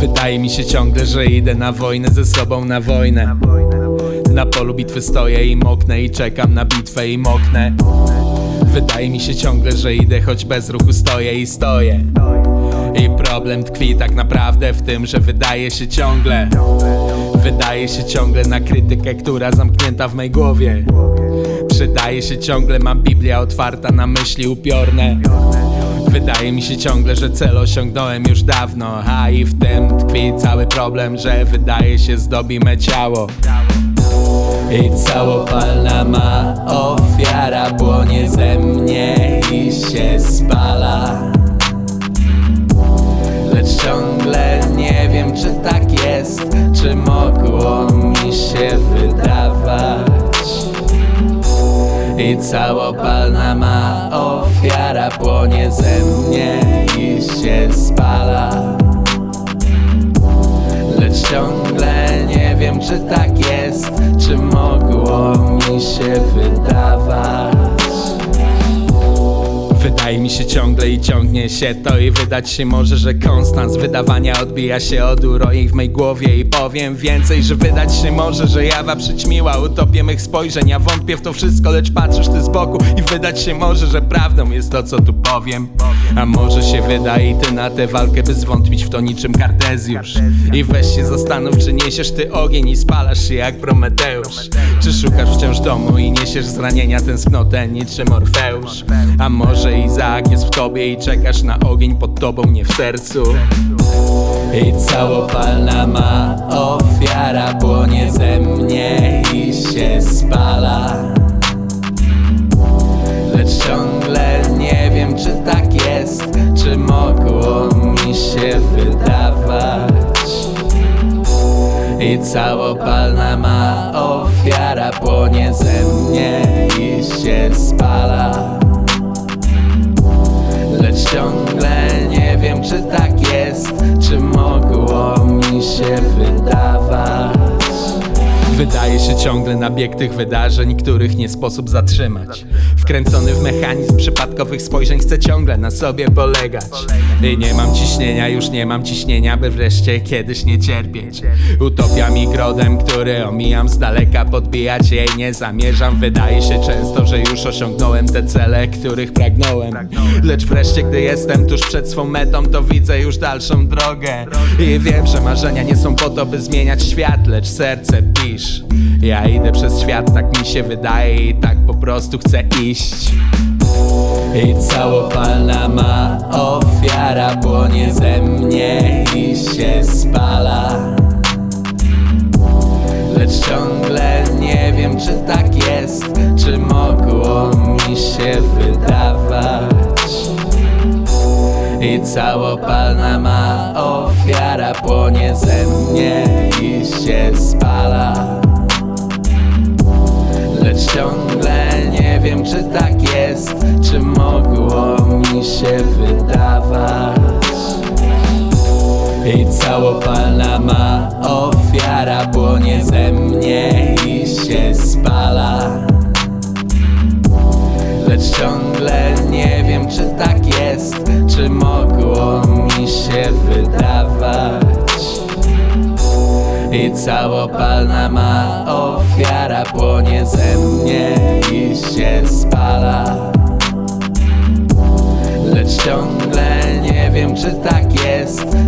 Wydaje mi się ciągle, że idę na wojnę ze sobą na wojnę. Na polu bitwy stoję i moknę i czekam na bitwę i moknę. Wydaje mi się ciągle, że idę choć bez ruchu stoję i stoję. I problem tkwi tak naprawdę w tym, że wydaje się ciągle. Wydaje się ciągle na krytykę, która zamknięta w mej głowie. Przydaje się ciągle, mam Biblia otwarta na myśli upiorne Wydaje mi się ciągle, że cel osiągnąłem już dawno A i w tym tkwi cały problem, że wydaje się zdobi me ciało. I całopalna ma ofiara płonie ze mnie i się spala. Lecz ciągle nie wiem czy tak jest, czy mogło mi się wydawać i całopalna ma ofiara płonie ze mnie i się spala. Lecz ciągle nie wiem czy tak jest Czy mogło Wydaje mi się ciągle i ciągnie się to i wydać się może, że konstans wydawania odbija się od uroi w mej głowie i powiem więcej, że wydać się może, że jawa przyćmiła utopię mych spojrzeń, ja wątpię w to wszystko, lecz patrzysz ty z boku i wydać się może, że prawdą jest to co tu powiem, a może się wydaje i ty na tę walkę by zwątpić w to niczym Kartezjusz. I weź się zastanów, czy niesiesz ty ogień i spalasz się jak Prometeusz, czy szukasz wciąż domu i niesiesz zranienia tęsknotę niczym Orfeusz, a może Izaak jest w tobie i czekasz na ogień pod tobą, nie w sercu. I całopalna ma ofiara płonie ze mnie i się spala. Lecz ciągle nie wiem czy tak jest, czy mogło mi się wydawać. I całopalna ma ofiara płonie ze mnie i się spala Ciągle nie wiem czy tak jest Czy mogło mi się wydawać. Wydaje się ciągle na bieg tych wydarzeń, których nie sposób zatrzymać Wkręcony w mechanizm przypadkowych spojrzeń chcę ciągle na sobie polegać. I nie mam ciśnienia, już nie mam ciśnienia, by wreszcie kiedyś nie cierpieć. Utopia mi grodem, który omijam z daleka, podbijać jej nie zamierzam. Wydaje się często, że już osiągnąłem te cele, których pragnąłem. Lecz wreszcie, gdy jestem tuż przed swą metą, to widzę już dalszą drogę. I wiem, że marzenia nie są po to, by zmieniać świat, lecz serce pisz. Ja idę przez świat, tak mi się wydaje i tak po prostu chcę iść i całopalna ma ofiara płonie ze mnie i się spala. Lecz ciągle nie wiem czy tak jest, czy mogło mi się wydawać. I całopalna ma ofiara płonie ze mnie i się jest, czy mogło mi się wydawać? I całopalna ma ofiara płonie ze mnie i się spala. Lecz ciągle nie wiem czy tak jest, czy mogło mi się wydawać? I całopalna ma ofiara płonie ze mnie i się spala Ciągle. Nie wiem czy tak jest.